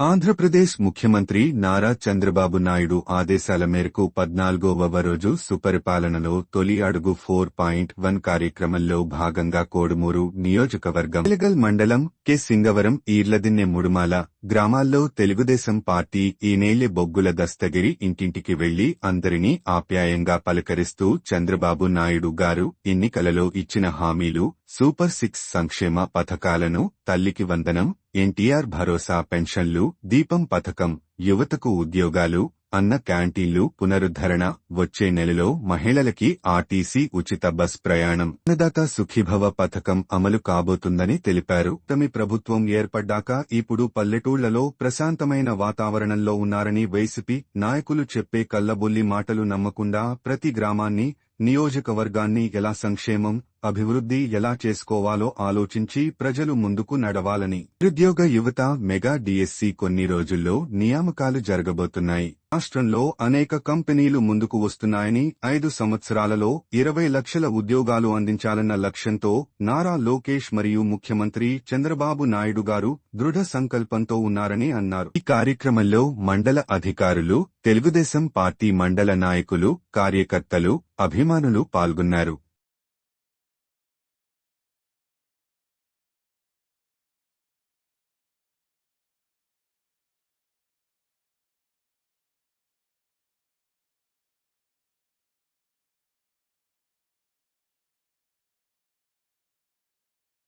ఆంధ్రప్రదేశ్ ముఖ్యమంత్రి నారా చంద్రబాబు నాయుడు ఆదేశాల మేరకు పద్నాలుగోవ రోజు సుపరిపాలనలో తొలి అడుగు ఫోర్ పాయింట్ వన్ కార్యక్రమంలో భాగంగా కోడుమూరు నియోజకవర్గం ఎలగల్ మండలం కె సింగవరం ఈర్లదిన్నె ముడుమాల గ్రామాల్లో తెలుగుదేశం పార్టీ ఈనేళ్ళి బొగ్గుల దస్తగిరి ఇంటింటికి వెళ్ళి అందరినీ ఆప్యాయంగా పలకరిస్తూ చంద్రబాబు నాయుడు గారు ఎన్నికలలో ఇచ్చిన హామీలు సూపర్ సిక్స్ సంక్షేమ పథకాలను తల్లికి వందనం ఎన్టీఆర్ భరోసా పెన్షన్లు దీపం పథకం యువతకు ఉద్యోగాలు అన్న క్యాంటీన్లు పునరుద్ధరణ వచ్చే నెలలో మహిళలకి ఆర్టీసీ ఉచిత బస్ ప్రయాణం. అన్నదాత సుఖీభవ పథకం అమలు కాబోతుందని తెలిపారు. తమి ప్రభుత్వం ఏర్పడ్డాక ఇప్పుడు పల్లెటూళ్ళలో ప్రశాంతమైన వాతావరణంలో ఉన్నారని వైసీపీ నాయకులు చెప్పే కల్లబొల్లి మాటలు నమ్మకుండా ప్రతి గ్రామాన్ని నియోజకవర్గాన్ని ఎలా సంక్షేమం అభివృద్ధి ఎలా చేసుకోవాలో ఆలోచించి ప్రజలు ముందుకు నడవాలని. నిరుద్యోగ యువత మెగా డిఎస్సి కొన్ని రోజుల్లో నియామకాలు జరగబోతున్నాయి. రాష్ట్రంలో అనేక కంపెనీలు ముందుకు వస్తున్నాయని ఐదు సంవత్సరాలలో ఇరవై లక్షల ఉద్యోగాలు అందించాలన్న లక్ష్యంతో నారా లోకేష్ మరియు ముఖ్యమంత్రి చంద్రబాబు నాయుడు గారు దృఢ సంకల్పంతో ఉన్నారని అన్నారు. ఈ కార్యక్రమంలో మండల అధికారులు తెలుగుదేశం పార్టీ మండల నాయకులు కార్యకర్తలు అభిమానులు పాల్గొన్నారు.